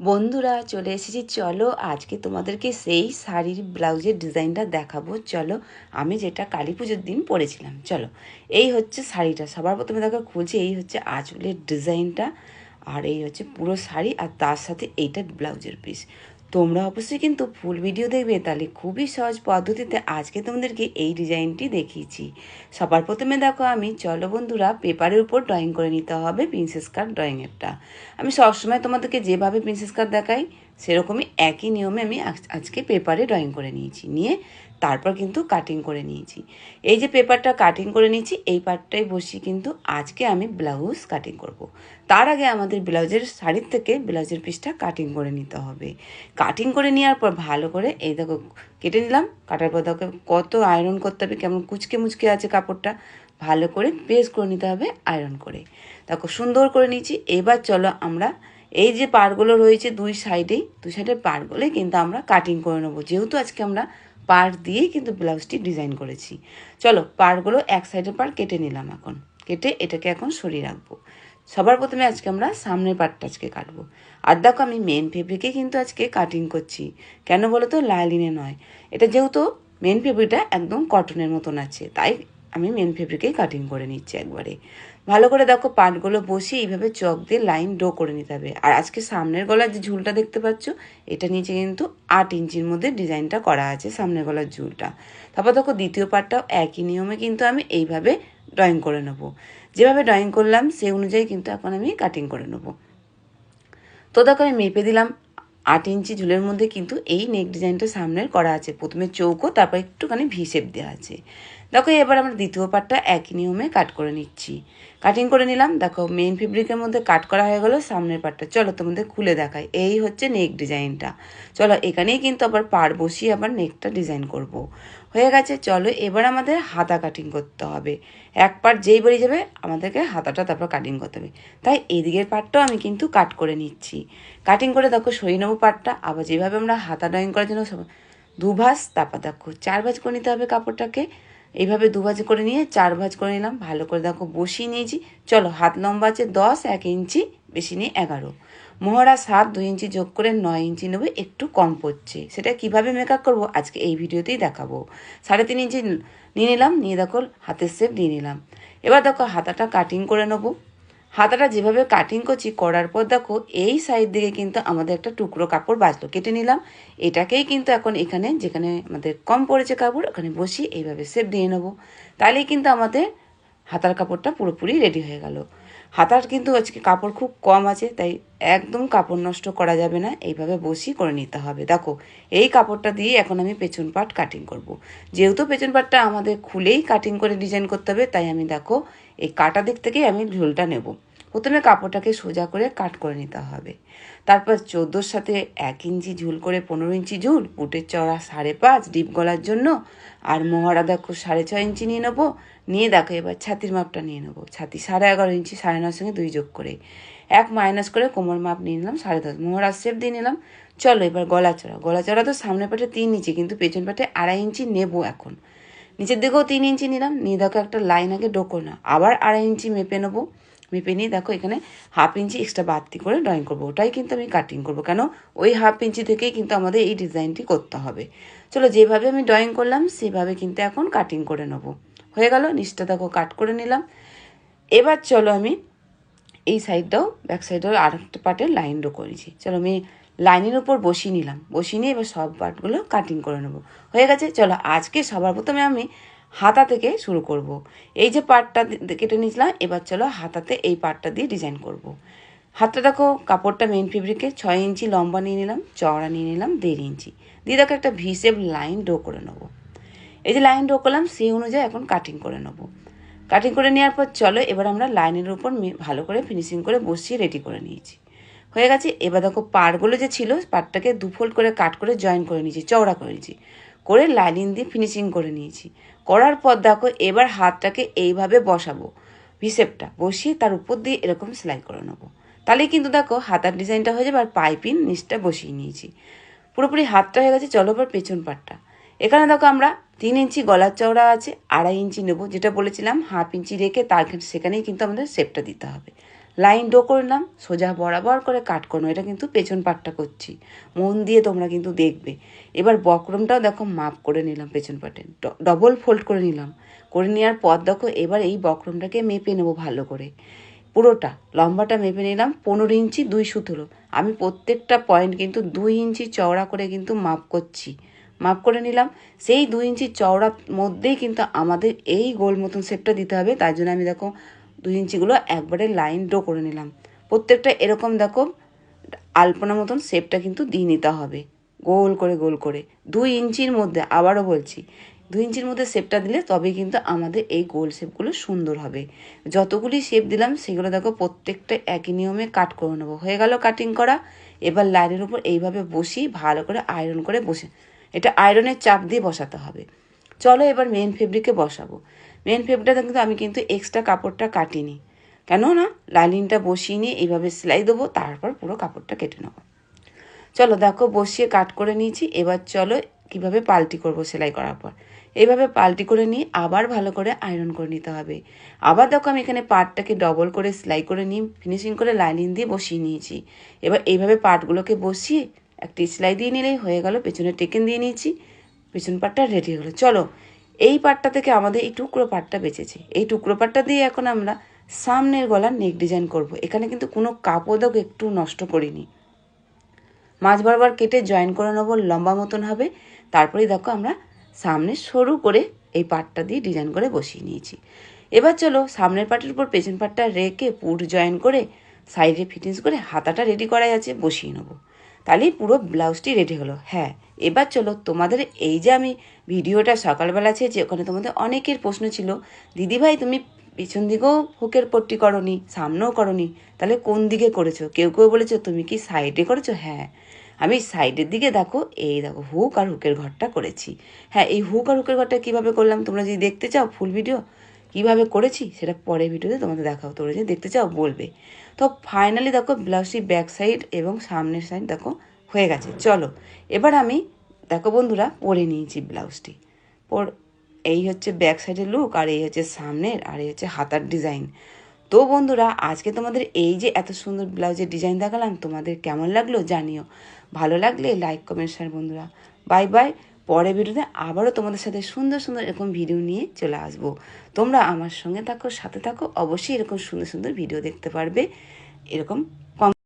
বন্ধুরা, চলে এসেছি। চলো আজকে তোমাদেরকে সেই শাড়ির ব্লাউজের ডিজাইনটা দেখাবো। চলো, আমি যেটা কালী পুজোর দিন পরেছিলাম। চলো, এই হচ্ছে শাড়িটা। সবার প্রথমে দেখো, খুলছি, এই হচ্ছে আঁচলের ডিজাইনটা। আর এই হচ্ছে পুরো শাড়ি, আর তার সাথে এইটা ব্লাউজের পিস তোমরা অবশ্যই কিন্তু ফুল ভিডিও দেখবে, তাহলে খুবই সহজ পদ্ধতিতে আজকে তোমাদেরকে এই ডিজাইনটি দেখিয়েছি। সবার প্রথমে দেখো আমি, চলো বন্ধুরা, পেপারের উপর ড্রয়িং করে নিতে হবে প্রিন্সেস কার্ড ড্রয়িংয়েরটা আমি সবসময় তোমাদেরকে যেভাবে প্রিন্সেস কার্ড দেখাই সেরকমই একই নিয়মে আমি আজ- আজকে পেপারে ড্রয়িং করে নিয়েছি। নিয়ে তারপর কিন্তু কাটিং করে নিয়েছি। এই যে পেপারটা কাটিং করে নিয়েছি, এই পার্টটাই বসিয়ে কিন্তু আজকে আমি ব্লাউজ কাটিং করব। তার আগে আমাদের ব্লাউজের শাড়ির থেকে ব্লাউজের পিসটা কাটিং করে নিতে হবে। কাটিং করে নেওয়ার পর ভালো করে এই দেখো কেটে নিলাম। কাটার পর দেখো কত আয়রন করতে হবে, কেমন কুচকে মুচকে আছে কাপড়টা। ভালো করে পেস্ট করে নিতে হবে আয়রন করে। দেখো সুন্দর করে নিয়েছি। এবার চলো আমরা এই যে পারগুলো রয়েছে দুই সাইডেই, দুই সাইডের পাড়গুলোই কিন্তু আমরা কাটিং করে নেব। যেহেতু আজকে আমরা পার দিয়েই কিন্তু ব্লাউজটি ডিজাইন করেছি। চলো পারগুলো এক সাইডের পাড় কেটে নিলাম এখন। কেটে এটাকে এখন সরিয়ে রাখব। সবার প্রথমে আজকে আমরা সামনের পার্টটা আজকে কাটবো। আর দেখো, আমি মেন ফেব্রিকে কিন্তু আজকে কাটিং করছি। কেন বলো তো? লাইলিনে নয়। এটা যেহেতু মেন ফেব্রিকটা একদম কটনের মতন আছে। তাই আমি মেন ফেব্রিকেই কাটিং করে নিচ্ছি একবারে। ভালো করে দেখো পাটগুলো বসিয়ে এইভাবে চক দিয়ে লাইন ডো করে নিতে হবে। আর আজকে সামনের গলার যে ঝুলটা দেখতে পাচ্ছ, এটা নিচে কিন্তু আট ইঞ্চির মধ্যে ডিজাইনটা করা আছে সামনের গলার ঝুলটা। তারপর দেখো দ্বিতীয় পার্টটাও একই নিয়মে কিন্তু আমি এইভাবে ড্রয়িং করে নেব। যেভাবে ড্রয়িং করলাম, সেই অনুযায়ী কিন্তু এখন আমি কাটিং করে নেব। তো দেখো আমি মেপে দিলাম, আট ইঞ্চি ঝুলের মধ্যে কিন্তু এই নেক ডিজাইনটা সামনের করা আছে। প্রথমে চৌকো, তারপর একটুখানি ভি শেপ দেওয়া আছে। দেখো, এবার আমরা দ্বিতীয় পার্টটা একই নিয়মে কাট করে নিচ্ছি। কাটিং করে নিলাম। দেখো মেন ফেব্রিকের মধ্যে কাট করা হয়ে গেলো, সামনের পার্টটা চলো, তোমাদের খুলে দেখাই। এই হচ্ছে নেক ডিজাইনটা চলো, এখানেই কিন্তু আবার পার বসিয়ে আবার নেকটা ডিজাইন করব। হয়ে গেছে, চলো, এবার আমাদের হাতা কাটিং করতে হবে। এক পার্ট যেই বেরিয়ে যাবে, আমাদেরকে হাতাটা তারপর কাটিং করতে হবে। তাই এদিকের পার্টটাও আমি কিন্তু কাট করে নিচ্ছি। কাটিং করে দেখো, সরিয়ে নেব পার্টটা আবার যেভাবে আমরা হাতা ড্রয়িং করার জন্য সব- দু ভাঁজ তারপর দেখো, চার ভাজ করে নিতে হবে কাপড়টাকে। এইভাবে দু ভাজ করে নিয়ে, চার ভাজ করে নিলাম। ভালো করে দেখো বসিয়ে নিয়েছি। চলো, হাত লম্বা আছে, দশ, এক ইঞ্চি বেশি নিয়ে এগারো। মোহরা সাত, দুই ইঞ্চি যোগ করে নয় ইঞ্চি নেবে, একটু কম পড়ছে। সেটা কীভাবে মেকআপ করব আজকে এই ভিডিওতেই দেখাবো। সাড়ে তিন ইঞ্চি নিয়ে নিলাম, নিয়ে দেখো হাতের শেপ নিয়ে নিলাম। এবার দেখো হাতাটা কাটিং করে নেব। হাতাটা যেভাবে কাটিং করছি, করার পর দেখো, এই সাইড দিকে কিন্তু আমাদের একটা টুকরো কাপড় বাঁচলো। কেটে নিলাম। এটাকেই কিন্তু এখন এখানে, যেখানে আমাদের কম পড়েছে কাপড়, ওখানে বসিয়ে এইভাবে সেপ দিয়ে নেব। তাহলেই কিন্তু আমাদের হাতার কাপড়টা পুরোপুরি রেডি হয়ে গেল। হাতার কিন্তু আজকে কাপড় খুব কম আছে, তাই একদম কাপড় নষ্ট করা যাবে না, এইভাবে বসি করে নিতে হবে। দেখো, এই কাপড়টা দিয়ে এখন আমি পেছন পাট কাটিং করব। যেহেতু পেছন পাটটা আমাদের খুলেই কাটিং করে ডিজাইন করতে হবে, তাই আমি দেখো, এই কাটা দিক থেকেই আমি ঝোলটা নেব। প্রথমে কাপড়টাকে সোজা করে কাট করে নিতে হবে। তারপর চোদ্দোর সাথে এক ইঞ্চি ঝুল করে পনেরো ইঞ্চি ঝুল বুটের চড়া সাড়ে পাঁচ, ডিপ গলার জন্য, আর মহড়া দেখো সাড়ে ছয় ইঞ্চি নিয়ে নেব নিয়ে দেখো, এবার ছাতির মাপটা নিয়ে নেব। ছাতি সাড়ে এগারো ইঞ্চি, সাড়ে নয় সঙ্গে দুই যোগ করে। এক মাইনাস করে কোমর মাপ নিয়ে নিলাম, সাড়ে দশ। মোহরা শেপ দিয়ে নিলাম। চলো এবার গলা চড়া গলা চড়া তো সামনে পাটে তিন ইঞ্চি, কিন্তু পেছন পাটে আড়াই ইঞ্চি নেব এখন। নিচের দিকেও তিন ইঞ্চি নিলাম। নিয়ে দেখো একটা লাইন আগে ডোকো না, আবার আড়াই ইঞ্চি মেপে নেব। মেপে নিয়ে দেখো, এখানে হাফ ইঞ্চি এক্সট্রা বাড়তি করে ড্রয়িং করব। ওটাই কিন্তু আমি কাটিং করব। কেন? ওই হাফ ইঞ্চি থেকেই কিন্তু আমাদের এই ডিজাইনটি করতে হবে। চলো, যেভাবে আমি ড্রয়িং করলাম, সেভাবে কিন্তু এখন কাটিং করে নেব। হয়ে গেল, নিচটা দেখো কাট করে নিলাম। এবার চলো আমি এই সাইডটাও ব্যাক সাইডেও আর একটা পার্টের লাইন ডো করেছি চলো, আমি লাইনের উপর বসিয়ে নিলাম। বসিয়ে নিয়ে এবার সব পার্টগুলো কাটিং করে নেব। হয়ে গেছে, চলো, আজকে সবার প্রথমে আমি হাতা থেকে শুরু করব। এই যে পার্টটা কেটে নিয়েছিলাম, এবার চলো হাতাতে এই পার্টটা দিয়ে ডিজাইন করব। হাতটা দেখো, কাপড়টা মেন ফেব্রিকে ছয় ইঞ্চি লম্বা নিয়ে নিলাম, চওড়া নিয়ে নিলাম, দেড় ইঞ্চি। দিয়ে দেখো একটা ভি শেপ লাইন ডো করে নেব। এই যে লাইন ড্র করলাম, সেই অনুযায়ী এখন কাটিং করে নেব। কাটিং করে নেওয়ার পর চলো, এবার আমরা লাইনের উপর ভালো করে ফিনিশিং করে বসিয়ে রেডি করে নিয়েছি। হয়ে গেছে, এবার দেখো পাড়গুলো যে ছিল পাড়টাকে দু ফোল্ড করে কাট করে জয়েন করে নিয়েছি, চওড়া করে নিয়েছি। করে লাইনিং দিয়ে ফিনিশিং করে নিয়েছি। করার পর দেখো, এবার হাতটাকে এইভাবে বসাবো। ভিসেপটা বসিয়ে তার উপর দিয়ে এরকম সেলাই করে নেব। তাহলেই কিন্তু দেখো, হাতার ডিজাইনটা হয়ে যাবে আর পাইপিং নিচটা বসিয়ে নিয়েছি। পুরোপুরি হাতটা হয়ে গেছে, চলো এবার পেছন পাটটা। এখানে দেখো আমরা তিন ইঞ্চি গলার চওড়া আছে, আড়াই ইঞ্চি নেব, যেটা বলেছিলাম, হাফ ইঞ্চি রেখে তার সেখানেই কিন্তু আমাদের শেপটা দিতে হবে। লাইন ডো করলাম সোজা বরাবর করে কাট করো, এটা কিন্তু পেছন পাটটা করছি। মন দিয়ে তোমরা কিন্তু দেখবে। এবার বক্রমটাও দেখো, মাপ করে নিলাম পেছন পাটে ডবল ফোল্ড করে নিলাম। করে নেওয়ার পর দেখো, এবার এই বক্রমটাকে মেপে নেব ভালো করে। পুরোটা, লম্বাটা মেপে নিলাম, পনেরো ইঞ্চি দুই সুতোলো আমি প্রত্যেকটা পয়েন্ট কিন্তু দুই ইঞ্চি চওড়া করে কিন্তু মাপ করছি। মাপ করে নিলাম, সেই দুই ইঞ্চি চওড়ার মধ্যেই কিন্তু আমাদের এই গোল মতন শেপটা দিতে হবে। তার জন্য আমি দেখো দুই ইঞ্চিগুলো একবারে লাইন ড্র করে নিলাম। প্রত্যেকটা এরকম দেখো, আলপনা মতন শেপটা কিন্তু দিয়ে নিতে হবে। গোল করে গোল করে। দুই ইঞ্চির মধ্যে, আবারও বলছি, দুই ইঞ্চির মধ্যে শেপটা দিলে তবে কিন্তু আমাদের এই গোল শেপগুলো সুন্দর হবে। যতগুলি শেপ দিলাম, সেগুলো দেখো প্রত্যেকটা একই নিয়মে কাট করে নেব। হয়ে গেল কাটিং করা। এবার লাইনের উপর এইভাবে বসি ভালো করে আয়রন করে বসে, এটা আয়রনের চাপ দিয়ে বসাতে হবে। চলো এবার মেন ফেব্রিকে বসাবো। মেন ফেব্রিকটা কিন্তু আমি কিন্তু এক্সট্রা কাপড়টা কাটিনি। কেন না লাইনিংটা বসিয়ে নিয়ে এইভাবে সেলাই দেবো, তারপর পুরো কাপড়টা কেটে নেব। চলো দেখো, বসিয়ে কাট করে নিয়েছি, এবার চলো কীভাবে পাল্টি করব সেলাই করার পর। এইভাবে পাল্টি করে নিয়ে আবার ভালো করে আয়রন করে নিতে হবে। আবার দেখো আমি এখানে পাটটাকে ডবল করে সেলাই করে নিয়ে ফিনিশিং করে লাইনিং দিয়ে বসিয়ে নিয়েছি। এবার এইভাবে পাটগুলোকে বসিয়ে একটি সেলাই দিয়ে নিলেই হয়ে গেল পেছনে টেকেন দিয়ে নিয়েছি, পেছন পাটটা রেডি হলো চলো এই পাটটা থেকে আমাদের এই টুকরো পাটটা বেঁচেছে। এই টুকরো পাটটা দিয়ে এখন আমরা সামনের গলার নেক ডিজাইন করব। এখানে কিন্তু কোনো কাপড় দাগ একটু নষ্ট করিনি। মাছ বারবার কেটে জয়েন করে নেব, লম্বা মতন হবে। তারপরেই দেখো আমরা সামনে সরু করে এই পাটটা দিয়ে ডিজাইন করে বসিয়ে নিয়েছি। এবার চলো সামনের পাটের উপর পেছন পাটটা রেখে পুট জয়েন করে সাইডে ফিটিংস করে হাতাটা রেডি করাই আছে, বসিয়ে নেব। তাহলেই পুরো ব্লাউজটি রেডি হলো। হ্যাঁ এবার চলো তোমাদের এই যে আমি ভিডিওটা সকালবেলা ছেড়েছি ওখানে তোমাদের অনেকের প্রশ্ন ছিল, দিদিভাই, তুমি পিছন দিকেও হুকের পট্টি করনি, সামনেও করনি, তাহলে কোন দিকে করেছ? কেউ কেউ বলেছ, তুমি কি সাইডে করেছ? হ্যাঁ আমি সাইডের দিকে দেখো, এই দেখো হুক আর হুকের ঘরটা করেছি। হ্যাঁ এই হুক আর হুকের ঘরটা কীভাবে করলাম, তোমরা যদি দেখতে চাও ফুল ভিডিও কীভাবে করেছি সেটা পরে ভিডিওতে তোমাদের দেখাও তোমরা যদি দেখতে চাও, বলবে। তো ফাইনালি দেখো ব্লাউজটি ব্যাক সাইড এবং সামনের সাইড দেখো, হয়ে গেছে। চলো, এবার আমি, দেখো বন্ধুরা পরে নিয়েছি ব্লাউজটি। পর, এই হচ্ছে ব্যাক সাইডের লুক আর এই হচ্ছে সামনের, আর এই হচ্ছে হাতার ডিজাইন তো বন্ধুরা, আজকে তোমাদের এই যে এত সুন্দর ব্লাউজের ডিজাইন দেখালাম, তোমাদের কেমন লাগল জানিও। ভালো লাগলে লাইক কমেন্ট শেয়ার বন্ধুরা। বাই বাই পরে ভিডিওতে আবারও তোমাদের সাথে সুন্দর সুন্দর এরকম ভিডিও নিয়ে চলে আসব। তোমরা আমার সঙ্গে থাকো, সাথে থাকো, অবশ্যই এরকম সুন্দর সুন্দর ভিডিও দেখতে পারবে। এরকম